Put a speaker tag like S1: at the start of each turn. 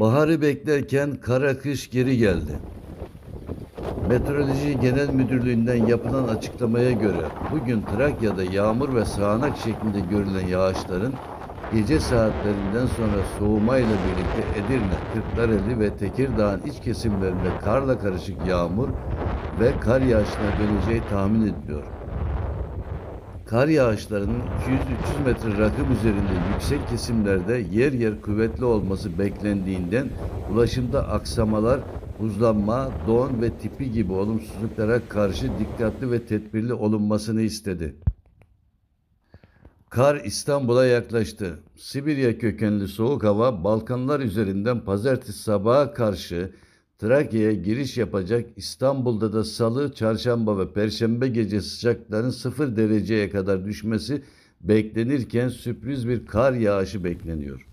S1: Baharı beklerken kara kış geri geldi. Meteoroloji Genel Müdürlüğü'nden yapılan açıklamaya göre bugün Trakya'da yağmur ve sağanak şeklinde görülen yağışların gece saatlerinden sonra soğumayla birlikte Edirne, Kırklareli ve Tekirdağ'ın iç kesimlerinde karla karışık yağmur ve kar yağışına döneceği tahmin ediliyor. Kar yağışlarının 200-300 metre rakım üzerinde yüksek kesimlerde yer yer kuvvetli olması beklendiğinden ulaşımda aksamalar, buzlanma, don ve tipi gibi olumsuzluklara karşı dikkatli ve tedbirli olunmasını istedi. Kar İstanbul'a yaklaştı. Sibirya kökenli soğuk hava Balkanlar üzerinden pazartesi sabaha karşı Trakya'ya giriş yapacak. İstanbul'da da salı, çarşamba ve perşembe gece sıcakların 0 dereceye kadar düşmesi beklenirken sürpriz bir kar yağışı bekleniyor.